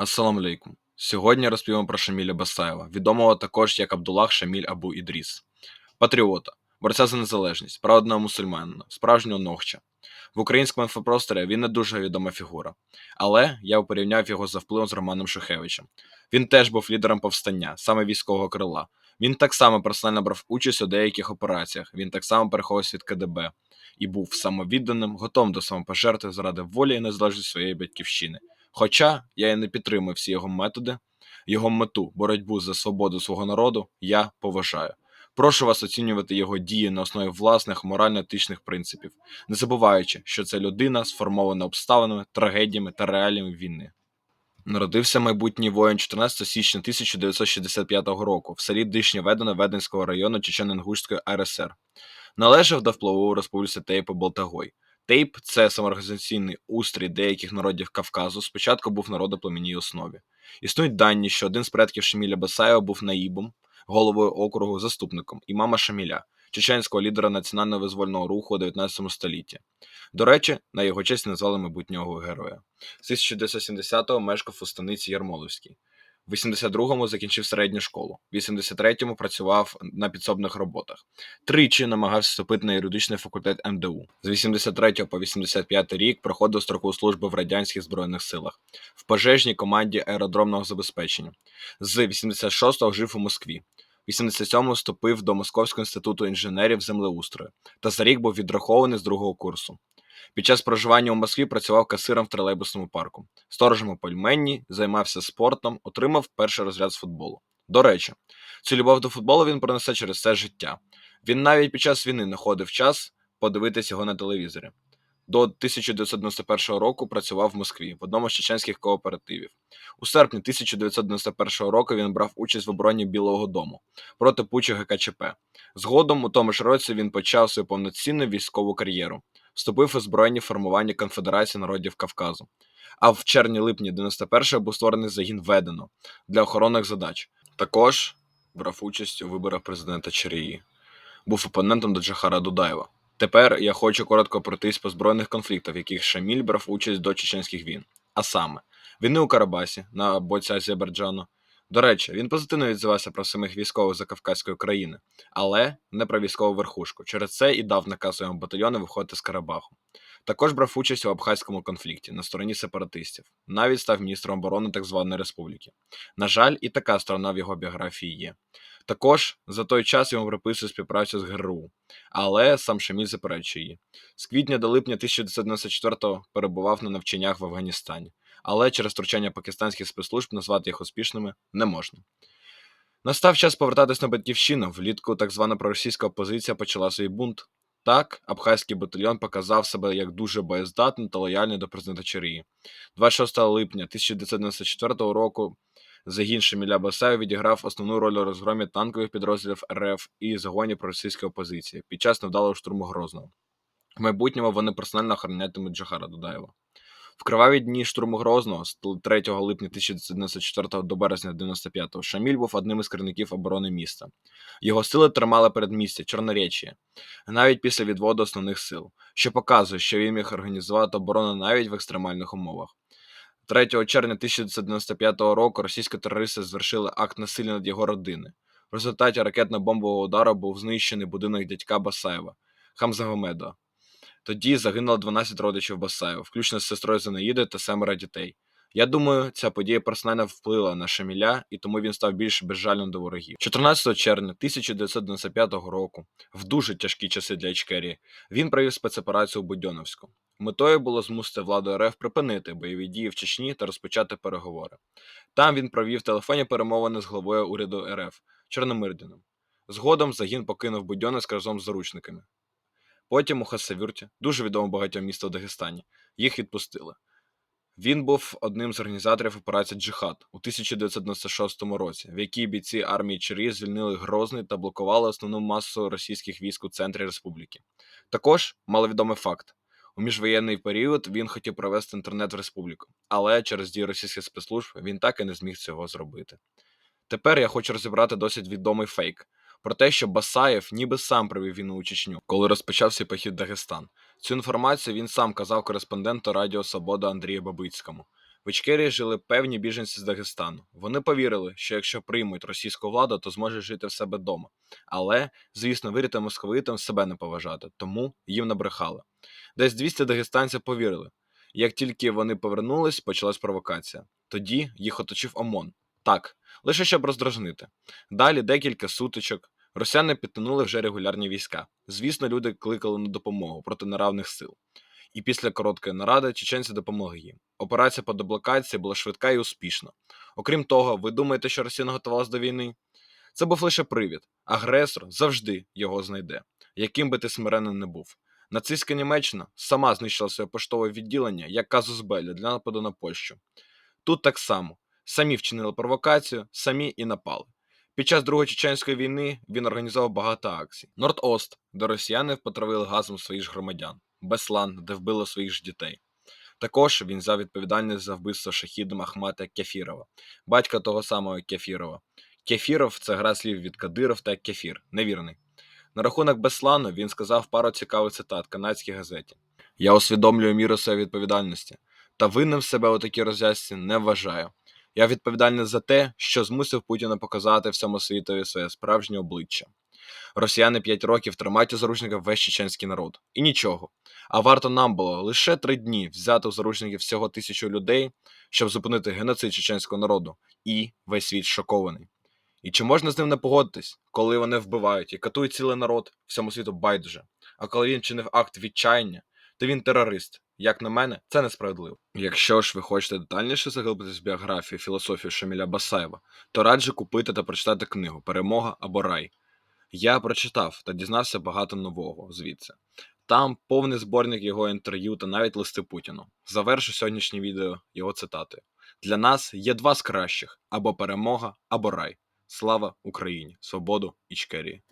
Ассаламу алейкум. Сьогодні розповімо про Шаміля Басаєва, відомого також як Абдуллах Шаміль Абу Ідріс, патріота, борця за незалежність, праведного мусульманина, справжнього ногча. В українському інфопросторі він не дуже відома фігура, але я порівняв його за впливом з Романом Шухевичем. Він теж був лідером повстання, саме військового крила. Він так само персонально брав участь у деяких операціях. Він так само переховувався від КДБ і був самовідданим, готовим до самопожертви заради волі і незалежності своєї батьківщини. Хоча я і не підтримую всі його методи, його мету боротьбу за свободу свого народу я поважаю. Прошу вас оцінювати його дії на основі власних морально-етичних принципів, не забуваючи, що це людина сформована обставинами, трагедіями та реаліями війни. Народився майбутній воїн 14 січня 1965 року в селі Дишнє Веденського району Чечен-Інгушської РСР. Належав до впливової республіці Тейпу Болтагой. Тейп це самоорганізаційний устрій деяких народів Кавказу. Спочатку був народоплемінній основі. Існують дані, що один з предків Шаміля Басаєва був наїбом, головою округу, заступником, і мама Шаміля, чеченського лідера національного визвольного руху у 19 столітті. До речі, на його честь назвали майбутнього героя. З 1970-го мешкав у станиці Ярмоловській. В 82-му закінчив середню школу, в 83-му працював на підсобних роботах. Тричі намагався вступити на юридичний факультет МДУ. З 83 по 85 рік проходив строкову службу в радянських збройних силах в пожежній команді аеродромного забезпечення. З 86-го жив у Москві. В 87-му вступив до Московського інституту інженерів землеустрою та за рік був відрахований з другого курсу. Під час проживання у Москві працював касиром в тролейбусному парку, сторожем у пельменні, займався спортом, отримав перший розряд з футболу. До речі, цю любов до футболу він пронесе через все життя. Він навіть під час війни знаходив час подивитись його на телевізорі. До 1991 року працював в Москві в одному з чеченських кооперативів. У серпні 1991 року він брав участь в обороні Білого Дому проти пучу ГКЧП. Згодом у тому ж році він почав свою повноцінну військову кар'єру вступив у збройні формування Конфедерації народів Кавказу. А в червні-липні 91-го був створений загін Ведено для охоронних задач. Також брав участь у виборах президента Чарії. Був опонентом до Джахара Дудаєва. Тепер я хочу коротко пройтись по збройних конфліктах, в яких Шаміль брав участь до чеченських війн. А саме, війни у Карабасі на боці Азербайджану. До речі, він позитивно відзивався про самих військових Закавказької країни, але не про військову верхушку. Через це і дав наказ своєму батальйону виходити з Карабаху. Також брав участь у Абхазькому конфлікті на стороні сепаратистів, навіть став міністром оборони так званої республіки. На жаль, і така сторона в його біографії є. Також за той час йому приписує співпрацю з ГРУ, але сам Шаміль заперечує її. З квітня до липня 1994-го перебував на навчаннях в Афганістані але через втручання пакистанських спецслужб назвати їх успішними не можна. Настав час повертатись на батьківщину. Влітку так звана проросійська опозиція почала свій бунт. Так, абхазький батальйон показав себе як дуже боєздатний та лояльний до президента Чарії. 26 липня 1994 року загін Шеміля Басаю відіграв основну роль у розгромі танкових підрозділів РФ і загоні проросійської опозиції під час невдалого штурму Грозного. В майбутньому вони персонально охоронятимуть Джахара Дудаєва. В криваві дні штурму Грозного з 3 липня 1994 до березня 95 Шаміль був одним із керівників оборони міста. Його сили тримали передмістя Чорнореччя, навіть після відводу основних сил, що показує, що він міг організувати оборону навіть в екстремальних умовах. 3 червня 1995 року російські терористи звершили акт насилля над його родиною. В результаті ракетно-бомбового удару був знищений будинок дядька Басаєва Хамзагомеда. Тоді загинуло 12 родичів Басаєва, включно з сестрою Зинаїдою та семеро дітей. Я думаю, ця подія персонально вплила на Шаміля, і тому він став більш безжальним до ворогів. 14 червня 1995 року, в дуже тяжкі часи для Ічкерії, він провів спецоперацію у Будьоновську. Метою було змусити владу РФ припинити бойові дії в Чечні та розпочати переговори. Там він провів телефонні перемовини з главою уряду РФ Чорномирдіном. Згодом загін покинув Будьоновськ разом з заручниками. Потім у Хасавюрті, дуже відоме багатьом місто в Дагестані, їх відпустили. Він був одним з організаторів операції Джихад у 1996 році, в якій бійці армії Чирі звільнили Грозний та блокували основну масу російських військ у центрі республіки. Також маловідомий факт: у міжвоєнний період він хотів провести інтернет в республіку, але через дії російських спецслужб він так і не зміг цього зробити. Тепер я хочу розібрати досить відомий фейк про те, що Басаєв ніби сам провів війну у Чечню, коли розпочався похід Дагестан. Цю інформацію він сам казав кореспонденту Радіо Свобода Андрію Бабицькому. В Ічкерії жили певні біженці з Дагестану. Вони повірили, що якщо приймуть російську владу, то зможуть жити в себе вдома. Але, звісно, вірити московитам себе не поважати, тому їм набрехали. Десь 200 дагестанців повірили. Як тільки вони повернулись, почалась провокація. Тоді їх оточив ОМОН. Так, лише щоб роздражнити. Далі декілька сутичок. Росіяни підтягнули вже регулярні війська. Звісно, люди кликали на допомогу проти неравних сил. І після короткої наради чеченці допомогли їм. Операція по деблокації була швидка і успішна. Окрім того, ви думаєте, що Росія не готувалась до війни? Це був лише привід. Агресор завжди його знайде, яким би ти смиренним не був. Нацистська Німеччина сама знищила своє поштове відділення як казус Белі для нападу на Польщу. Тут так само самі вчинили провокацію, самі і напали. Під час Другої чеченської війни він організував багато акцій. Норд-Ост, де росіяни потравили газом своїх ж громадян, Беслан, де вбили своїх ж дітей. Також він взяв відповідальність за вбивство шахідом Ахмата Кефірова, батька того самого Кефірова. Кефіров це гра слів від Кадиров та Кефір, невірний. На рахунок Беслану він сказав пару цікавих цитат канадській газеті: Я усвідомлюю міру своєї відповідальності, та винним себе у такій розв'язці не вважаю. Я відповідальний за те, що змусив Путіна показати всьому світові своє справжнє обличчя. Росіяни 5 років тримають у заручниках весь чеченський народ. І нічого. А варто нам було лише три дні взяти у заручників всього тисячу людей, щоб зупинити геноцид чеченського народу, і весь світ шокований. І чи можна з ним не погодитись, коли вони вбивають і катують цілий народ, всьому світу байдуже. А коли він чинив акт відчаяння, то він терорист. Як на мене, це несправедливо. Якщо ж ви хочете детальніше заглибитись в біографію філософію Шаміля Басаєва, то раджу купити та прочитати книгу Перемога або рай. Я прочитав та дізнався багато нового звідси. Там повний зборник його інтерв'ю та навіть листи Путіну. Завершу сьогоднішнє відео його цитатою. Для нас є два з кращих: або перемога, або рай. Слава Україні! Свободу Ічкерії!